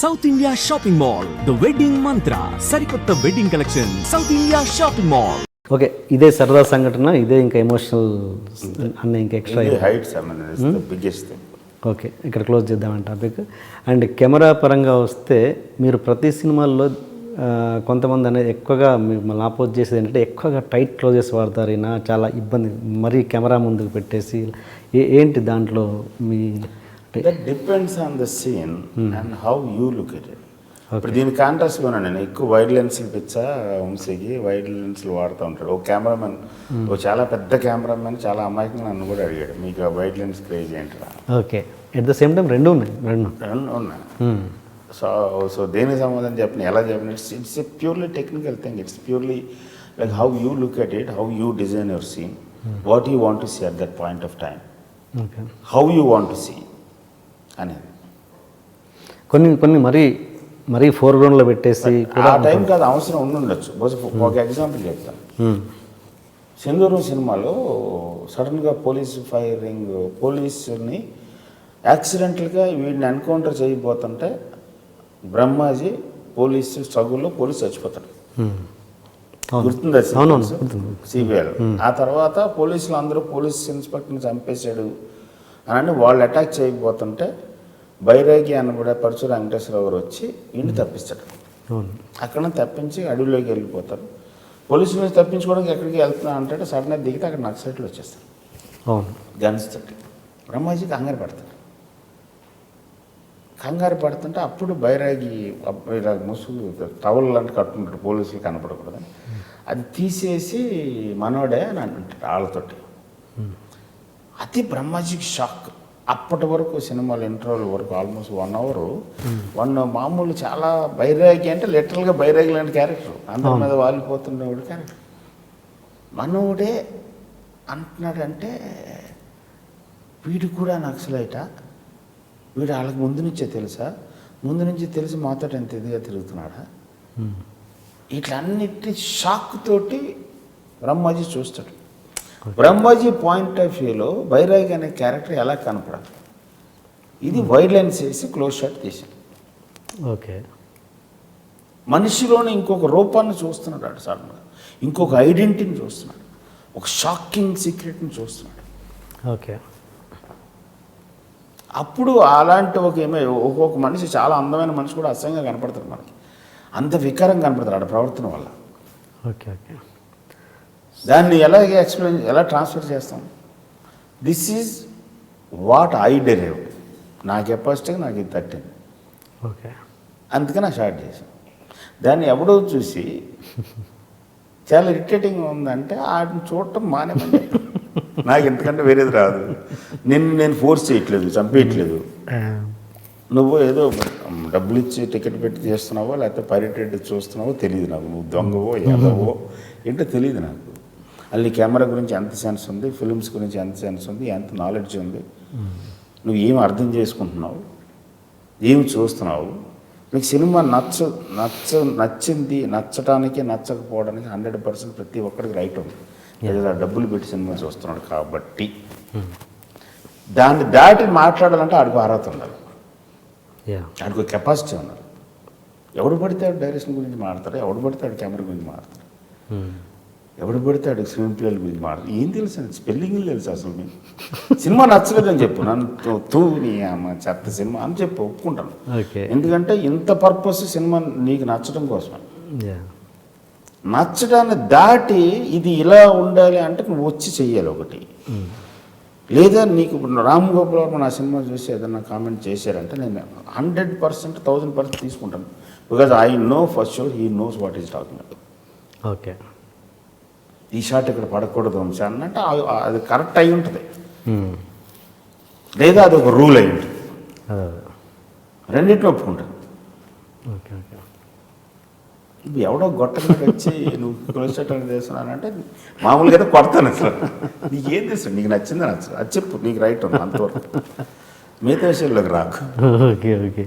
South India shopping mall the wedding Mantra సరికొత్త wedding collection South India shopping mall okay ఇదే సరదా సంఘటన ఇదే ఇంకా ఎమోషనల్ అన్న ఇంకా extra heights biggest thing okay ఇక్కడ క్లోజ్ చేద్దామని టాపిక్ అండ్ కెమెరా పరంగా వస్తే మీరు ప్రతి సినిమాల్లో కొంతమంది అనేది ఎక్కువగా మిమ్మల్ని ఆపోజ్ చేసేది ఏంటంటే ఎక్కువగా టైట్ క్లోజెస్ వాడతారు ఈయన చాలా ఇబ్బంది మరీ కెమెరా ముందుకు పెట్టేసి ఏంటి దాంట్లో మీ that depends on the scene and how you look it ఇప్పుడు దీని కాంట్రాస్ట్ కూడా నేను ఎక్కువ వైడ్ లెన్స్లు పిచ్చా వంశీకి వైడ్ లెన్స్లు వాడుతూ ఉంటాడు. ఓ కెమెరామెన్ ఓ చాలా పెద్ద కెమెరామెన్ చాలా అమాయకంగా నన్ను కూడా అడిగాడు మీకు ఆ wide lens craze ఏంటరా? Okay. At the same time రెండు ఉన్నాయి రెండు. రెండు ఉన్నాయి. Hmm. సో సో దేనికి సంబంధం చెప్పిన ఎలా చెప్పిన? It's it's purely technical thing it's purely like how you look at it how you design your scene what you want to see at that point of time how you want to see అనేది. కొన్ని కొన్ని మరీ మరీ ఫోర్గ్రౌండ్లో పెట్టేసి ఆ time కాదు అవసరం ఉండుండొచ్చు ఒక ఎగ్జాంపుల్ చెప్తాను మ్మ్. సింధూరం సినిమాలో సడన్గా పోలీస్ ఫైరింగ్ పోలీసుని యాక్సిడెంటల్గా వీడిని ఎన్కౌంటర్ చేయబోతుంటే బ్రహ్మాజీ పోలీసు స్ట్రగుల్లో పోలీసు చచ్చిపోతాడు. అవునవును, గుర్తుంది. సిబిఐలో ఆ తర్వాత పోలీసులు అందరూ పోలీస్ ఇన్స్పెక్టర్ని చంపేశాడు అని వాళ్ళు అటాక్ చేయబోతుంటే బైరాగి అనబడే పరచూరు వెంకటేశ్వరరావు గారు వచ్చి ఇంటి తప్పిస్తాడు అక్కడ తప్పించి అడవిలోకి వెళ్ళిపోతారు. పోలీసుల నుంచి తప్పించుకోవడానికి ఎక్కడికి వెళ్తున్నా అంటే సడన్గా దిగితే అక్కడ నక్సలైట్లు వచ్చేస్తారు. అవును. గన్స్ తోటి బ్రహ్మాజీ కంగారు పడతాడు. కంగారు పడుతుంటే అప్పుడు బైరాగి ఇలా ముసుగు టవల్ లాంటి కట్టుకుంటాడు పోలీసులు కనపడకూడదని. అది తీసేసి మనోడే అని అంటుంటాడు వాళ్ళతోటి. అది బ్రహ్మాజీకి షాక్. అప్పటి వరకు సినిమాలు ఇంటర్వల్ వరకు ఆల్మోస్ట్ వన్ అవర్. వన్ మామూలు చాలా బైరాగి అంటే లిటరల్గా బైరాగి లాంటి క్యారెక్టర్. అందరి మీద వాలిపోతుండేవాడు క్యారెక్టర్. మనోడే అంటున్నాడంటే వీడు కూడా నక్సలైట. వీడు వాళ్ళకి ముందు నుంచే తెలుసా? ముందు నుంచి తెలిసి మాతో ఎంత ఇదిగా తిరుగుతున్నాడా. ఇట్లన్నిటి షాక్ తోటి బ్రహ్మాజీ చూస్తాడు. బ్రహ్మాజీ పాయింట్ ఆఫ్ వ్యూలో బైరాగి అనే క్యారెక్టర్ ఎలా కనపడదు? ఇది వైడ్ లైన్స్ వేసి క్లోజ్ షాట్ తీసాడు ఓకే. మనిషిలోని ఇంకొక రూపాన్ని చూస్తున్నాడు అటు సడన్గా ఇంకొక ఐడెంటిటీని చూస్తున్నాడు. ఒక షాకింగ్ సీక్రెట్ని చూస్తున్నాడు. ఓకే. అప్పుడు అలాంటి ఒక ఏమో ఒక్కొక్క మనిషి చాలా అందమైన మనిషి కూడా అసహ్యంగా కనపడతాడు మనకి. అంత వికారంగా కనపడతాడు ఆడ ప్రవర్తన వల్ల. Okay okay. దాన్ని ఎలా ఎక్స్ప్లెయిన్ ఎలా ట్రాన్స్ఫర్ చేస్తాం? This is what I derive నా కెపాసిటీకి నాకు ఇది తట్టింది ఓకే. అందుకని ఆ షార్ట్ చేశాను దాన్ని ఎవడో చూసి చాలా ఇరిటేటింగ్ ఉందంటే వాటిని చూడటం మానేమని. నాకు ఎంతకంటే వేరేది రాదు. నిన్ను నేను ఫోర్స్ చేయట్లేదు చంపేయట్లేదు. నువ్వు ఏదో డబ్బులు ఇచ్చి టికెట్ పెట్టి చేస్తున్నావో లేకపోతే పైరేటెడ్ చూస్తున్నావో తెలియదు నాకు. నువ్వు దొంగవో ఎదవో ఏంటో తెలియదు నాకు. అల్లి కెమెరా గురించి ఎంత సెన్స్ ఉంది? ఫిల్మ్స్ గురించి ఎంత సెన్స్ ఉంది? ఎంత నాలెడ్జ్ ఉంది? నువ్వు ఏం అర్థం చేసుకుంటున్నావు? ఏం చూస్తున్నావు? నీకు సినిమా నచ్చ నచ్చ నచ్చింది నచ్చటానికి నచ్చకపోవడానికి హండ్రెడ్ పర్సెంట్ ప్రతి ఒక్కరికి రైట్ ఉంది. ఏదో డబ్బులు పెట్టి సినిమా చూస్తున్నాడు కాబట్టి. దాన్ని దాటి మాట్లాడాలంటే ఆడికి అర్హత ఉండాలి. ఆడికి కెపాసిటీ ఉండాలి. ఎవడు పడితే డైరెక్షన్ గురించి మాడతాడు ఎవడు పడితే ఆడు కెమెరా గురించి మాడతాడు ఎవడు పడితే ఆడు స్క్రీన్ ప్లేల గురించి మాడతాడు ఏం తెలుసు అండి స్పెల్లింగ్ తెలుసు అసలు మీకు? సినిమా నచ్చలేదని చెప్పు. నన్ను తూ- తూ నీ అమ్మ చెత్త సినిమా అని చెప్పి ఒప్పుకుంటాను. ఎందుకంటే ఇంత పర్పస్ సినిమా నీకు నచ్చడం కోసమే యా. నచ్చడాన్ని దాటి ఇది ఇలా ఉండాలి అంటే నువ్వు వచ్చి చెయ్యాలి ఒకటి. లేదా నీకు ఇప్పుడు రామ్ గోపాల్ వర్మ నా సినిమా చూసి ఏదైనా కామెంట్ చేశారంటే నేను హండ్రెడ్ పర్సెంట్ థౌజండ్ పర్సెంట్ తీసుకుంటాను. Because I know first sure he knows what is talking okay. ఈ షాట్ ఇక్కడ పడకూడదు వంశీ అన్నట్టు ఆ- అది కరెక్ట్ అయి ఉంటుంది. లేదా అది ఒక రూల్ అయి ఉంటుంది. రెండింటిని ఒప్పుకుంటాను ఓకే ఓకే. ఇప్పుడు ఎవడో గొట్ట మీద వచ్చి నువ్వు క్లోజ్ చేయడం చేస్తున్నానంటే మామూలుగా అయితే కొడతాను అసలు. నీకు ఏం తెలుసు? నీకు నచ్చింది నచ్చదు. అది చెప్పు నీకు రైట్ ఉంది అంతవరకు. మిగతా విషయంలోకి రాకు. Okay okay.